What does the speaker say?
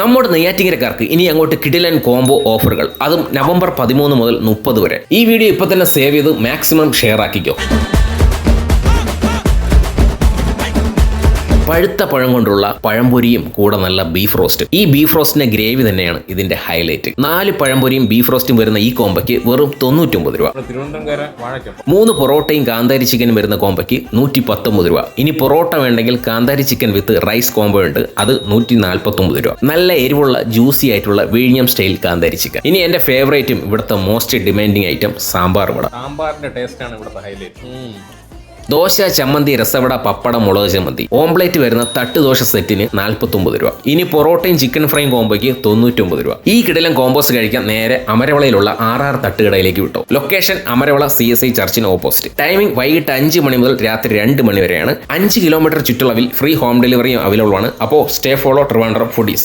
നമ്മുടെ നെയ്യാറ്റിങ്ങരക്കാർക്ക് ഇനി അങ്ങോട്ട് കിടിലൻ കോംബോ ഓഫറുകൾ അതും നവംബർ പതിമൂന്ന് മുതൽ മുപ്പത് വരെ. ഈ വീഡിയോ ഇപ്പൊ തന്നെ സേവ് ചെയ്ത് മാക്സിമം ഷെയർ ആക്കിക്കോ. പഴുത്ത പഴം കൊണ്ടുള്ള പഴംപൊരിയും കൂടെ നല്ല ബീഫ് റോസ്റ്റ് ഈ ബീഫ് റോസ്റ്റിന്റെ ഗ്രേവി തന്നെയാണ് ഇതിന്റെ ഹൈലൈറ്റ് നാല് പഴംപൊരിയും ബീഫ് റോസ്റ്റും വരുന്ന ഈ കോമ്പയ്ക്ക് വെറും തൊണ്ണൂറ്റൊമ്പത് രൂപ. മൂന്ന് പൊറോട്ടയും കാന്താരി ചിക്കനും വരുന്ന കോമ്പയ്ക്ക് നൂറ്റി പത്തൊമ്പത് രൂപ. ഇനി പൊറോട്ട വേണ്ടെങ്കിൽ കാന്താരി ചിക്കൻ വിത്ത് റൈസ് കോംബോ ഉണ്ട്. അത് നൂറ്റി നാൽപ്പത്തൊമ്പത് രൂപ. നല്ല എരിവുള്ള ജ്യൂസി ആയിട്ടുള്ള വിഴിഞ്ഞം സ്റ്റൈൽ കാന്താരി ചിക്കൻ ഇനി എന്റെ ഫേവറേറ്റും ഇവിടുത്തെ most demanding item sambar vada. സാമ്പാറിന്റെ taste ആണ് ഇവിടുത്തെ ഹൈലൈറ്റ് ദോശ ചമ്മന്തി രസവട പപ്പടം മുളക് ചമ്മന്തി. ഓംപ്ലേറ്റ് വരുന്ന തട്ട് ദോശ സെറ്റിന് നാൽപ്പത്തൊമ്പത് രൂപ. ഇനി പൊറോട്ടയും ചിക്കൻ ഫ്രൈയും കോംബോയ്ക്ക് തൊണ്ണൂറ്റൊമ്പത് രൂപ. ഈ കിടിലം കോമ്പോസ് കഴിക്കാൻ നേരെ അമരവളയിലുള്ള ആർ ആർ തട്ടുകടയിലേക്ക് വിട്ടു. Location Amaravila C S I ചർച്ചിന് opposite timing വൈകിട്ട് അഞ്ച് മണി മുതൽ രാത്രി രണ്ട് മണി വരെയാണ്. അഞ്ച് കിലോമീറ്റർ ചുറ്റളവിൽ ഫ്രീ ഹോം ഡെലിവറിയും അവൈലബിൾ ആണ്. അപ്പോൾ സ്റ്റേ ഫോളോ ട്രിവാൻഡ്രം ഫുഡീസ്